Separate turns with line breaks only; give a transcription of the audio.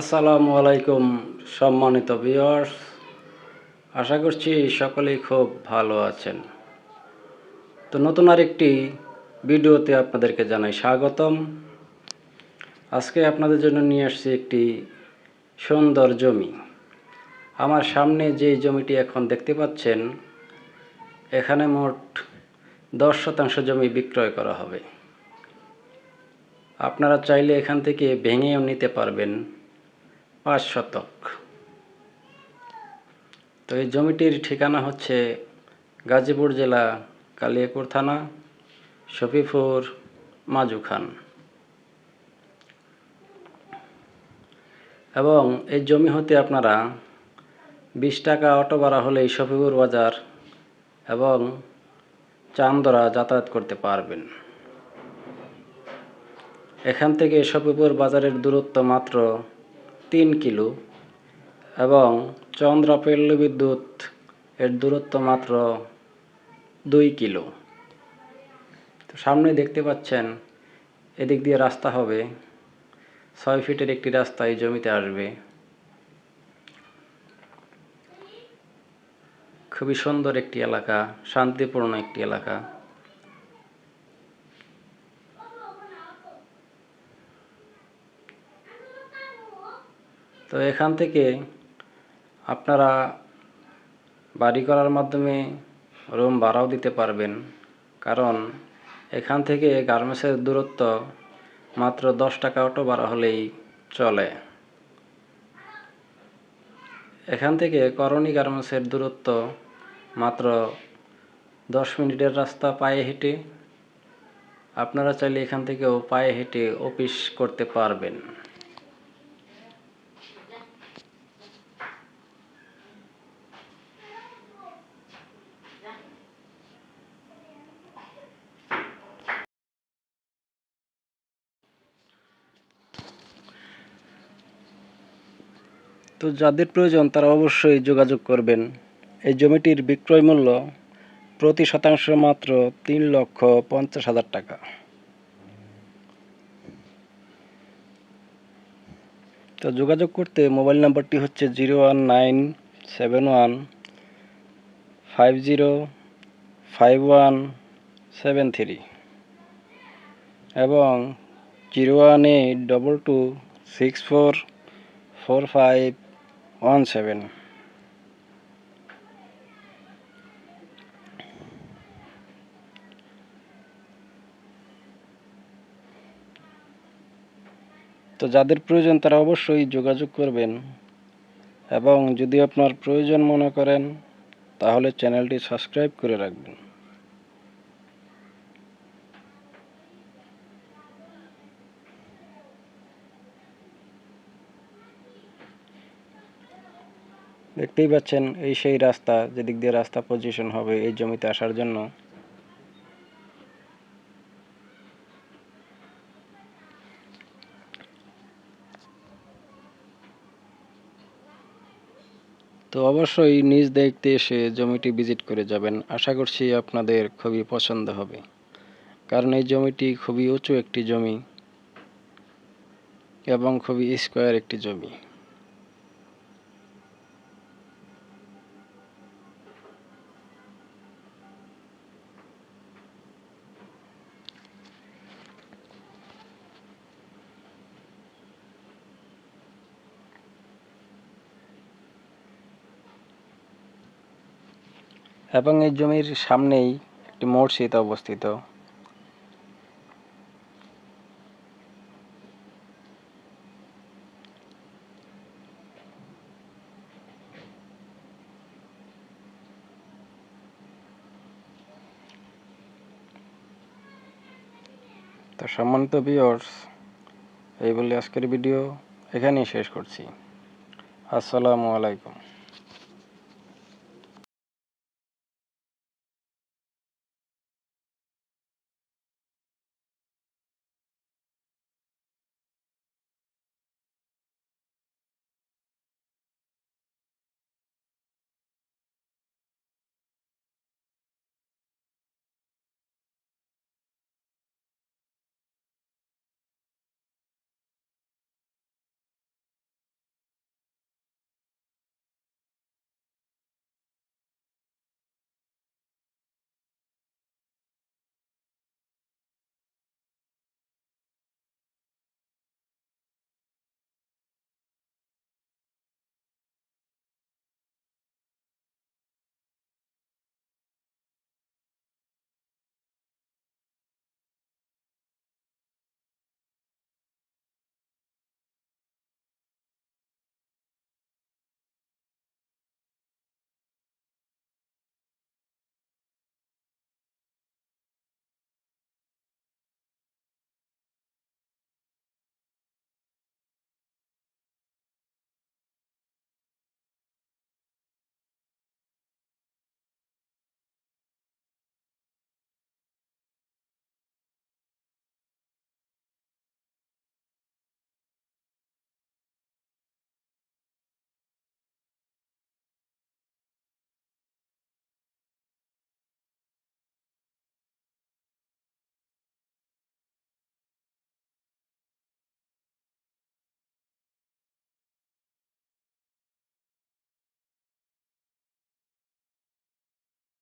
আসসালামু আলাইকুম, সম্মানিত ভিউয়ার্স আশা করছি সকলেই খুব ভালো আছেন। তো নতুন আরেকটি ভিডিওতে আপনাদেরকে জানাই স্বাগতম। আজকে আপনাদের জন্য নিয়ে আসছি একটি সুন্দর জমি। আমার সামনে যে জমিটি এখন দেখতে পাচ্ছেন, এখানে মোট দশ শতাংশ জমি বিক্রয় করা হবে। আপনারা চাইলে এখান থেকে ভেঙেও নিতে পারবেন। পাঁচ শতক। তো এই জমিটির ঠিকানা হচ্ছে গাজীপুর জেলা কালিয়াকুর থানা শফিপুর মাজুখান। এবং এই জমি হতে আপনারা বিশ টাকা অটো ভাড়া হলেই শফিপুর বাজার এবং চান্দরা যাতায়াত করতে পারবেন। এখান থেকে শফিপুর বাজারের দূরত্ব মাত্র তিন কিলো এবং চন্দ্রাপল্লী বিদ্যুৎ এর দূরত্ব মাত্র দুই কিলো। তো সামনে দেখতে পাচ্ছেন, এদিক দিয়ে রাস্তা হবে। ছয় ফিটের একটি রাস্তা এই জমিতে আসবে। খুবই সুন্দর একটি এলাকা, শান্তিপূর্ণ একটি এলাকা। তো এখান থেকে আপনারা বাড়ি করার মাধ্যমে রুম ভাড়াও দিতে পারবেন। কারণ এখান থেকে গার্মেন্টসের দূরত্ব মাত্র দশ টাকা অটো ভাড়া হলেই চলে। এখান থেকে করণী গার্মেন্টসের দূরত্ব মাত্র দশ মিনিটের রাস্তা পায়ে হেঁটে আপনারা চাইলে এখান থেকেও পায়ে হেঁটে অফিস করতে পারবেন। তো যাদের প্রয়োজন তারা অবশ্যই যোগাযোগ করবেন। এই জমিটির বিক্রয় মূল্য প্রতি শতাংশ মাত্র তিন লক্ষ পঞ্চাশ হাজার টাকা। তো যোগাযোগ করতে মোবাইল নাম্বারটি হচ্ছে zero one nine seven one five zero five one seven three এবং zero one eight double two six four four five one seven. তো যাদের প্রয়োজন তারা অবশ্যই যোগাযোগ করবেন এবং যদি আপনার প্রয়োজন মনে করেন, তাহলে চ্যানেলটি সাবস্ক্রাইব করে রাখবেন। দেখতেই পাচ্ছেন, এই সেই রাস্তা, যেদিক দিয়ে রাস্তা পজিশন হবে এই জমিতে আসার জন্য। তো অবশ্যই নিজ দেখতে এসে জমিটি ভিজিট করে যাবেন। আশা করছি আপনাদের খুবই পছন্দ হবে। কারণ এই জমিটি খুবই উঁচু একটি জমি এবং খুবই স্কোয়ার একটি জমি। এবং এই জমির সামনেই একটি মসজিদ অবস্থিত। তো সম্মানিত ভিউয়ার্স এই বলে আজকের ভিডিও এখানেই শেষ করছি। আসসালামু আলাইকুম।